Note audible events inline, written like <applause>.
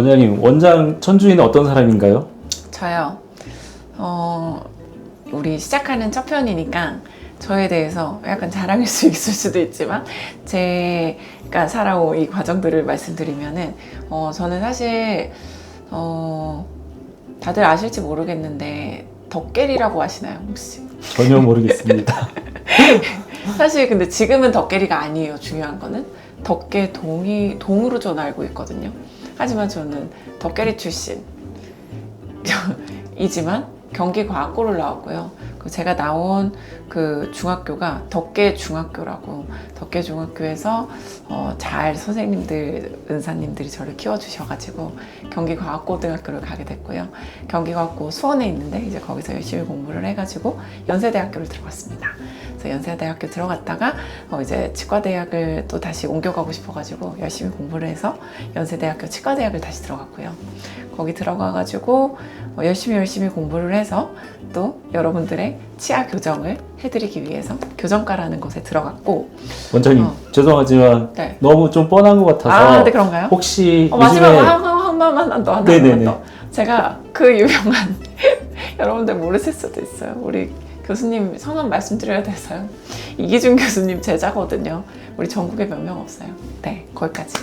원장님 원장 천주인은 어떤 사람인가요? 저요. 어, 우리 시작하는 첫 편이니까 저에 대해서 약간 자랑일 수 <laughs> 있을 수도 있지만 제가 살아온 이 과정들을 말씀드리면은 어, 저는 사실 어, 다들 아실지 모르겠는데 덕계리라고 아시나요 혹시? 전혀 모르겠습니다. <laughs> 사실 근데 지금은 덕계리가 아니에요. 중요한 거는 덕계 동이 동으로 저는 알고 있거든요. 하지만 저는 덕계리 출신 <laughs> 이지만 경기 과학고를 나왔고요. 그 제가 나온 그 중학교가 덕계 중학교라고 덕계 중학교에서 어, 잘 선생님들 은사님들이 저를 키워주셔가지고 경기과학고등학교를 가게 됐고요. 경기과학고 수원에 있는데 이제 거기서 열심히 공부를 해가지고 연세대학교를 들어갔습니다. 그래서 연세대학교 들어갔다가 어, 이제 치과대학을 또 다시 옮겨가고 싶어가지고 열심히 공부를 해서 연세대학교 치과대학을 다시 들어갔고요. 거기 들어가가지고 어, 열심히 열심히 공부를 해서 또 여러분들의 치아 교정을 해드리기 위해서 교정과라는 곳에 들어갔고 원장님 어. 죄송하지만 네. 너무 좀 뻔한 것 같아서 아, 네 그런가요? 혹시 어, 마지막으로 요즘에 한, 한, 한 번만 더, 하나만 네네네. 더. 제가 그 유명한 <laughs> 여러분들 모르실 수도 있어요. 우리 교수님 성함 말씀드려야 돼서요. 이기준 교수님 제자거든요. 우리 전국에 몇 명 없어요. 네, 거기까지.